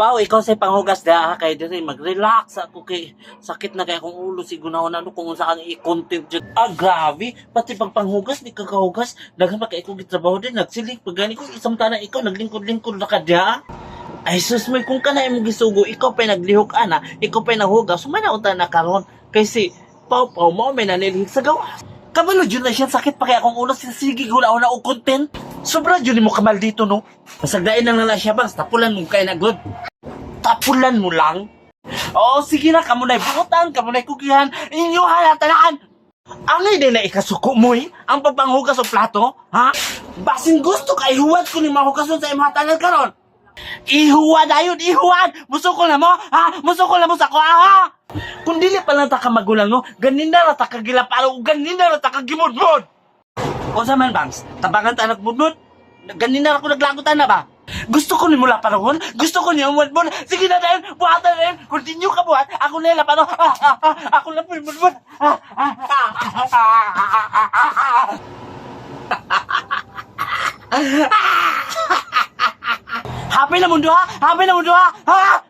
Baw, ikaw sa panghugas da kay diri mag-relax ako kay sakit na kay akong ulo siguro na ano kung unsa kang i-content dyan. Ah, grabe. Pati pag panghugas, di ka kahugas. Daghan pa kay ikaw gitrabaho din. Nagsilig. Pag gani ko, isang tana ikaw, naglingkod-lingkod na ka da. Ay, sus mo, kung ka na imong gisugo, ikaw pa naglihok ana, ikaw pa naghugas, sumana unta na karon. Kasi, pau-pau mo, may nanilhig sa gawas. Kabalo dyan na siya, sakit pa kaya akong ulo, sige, gula-una o content. Sobra dyan mo kamal dito, no? Masagdain lang na lang siya, bang, tapulan mo kaya na good. Tapulan mo lang? Oo, sige na, kamo na buutan, kamo na kugihan, inyo halatalaan. Ang hindi na ikasuko mo eh, ang pagpanghugas o plato, ha? Basin gusto ka, ihuwad ko ni mahugason sa imong hatalan karon. Ihuwad ayun, ihuwad! Musukol na mo, ha? Musukol na mo sa ko, ha? Kung dili pa lang ta ka magulang no, ganin na lang ta kagilapalo, ganin na lang ta kagimudmud! O sa man, Bangs, tabangan ta nagmudmud? Ganin na ako naglagutan na ba? Gusto ko ni mula panahon, gusto ko niya umudmud. Sige na dahil, buhatan na yun. Continue ka buhat, ako na yung lapano. Ako na po yung ah. Happy na mundo ha! Happy na mundo ha! Ha!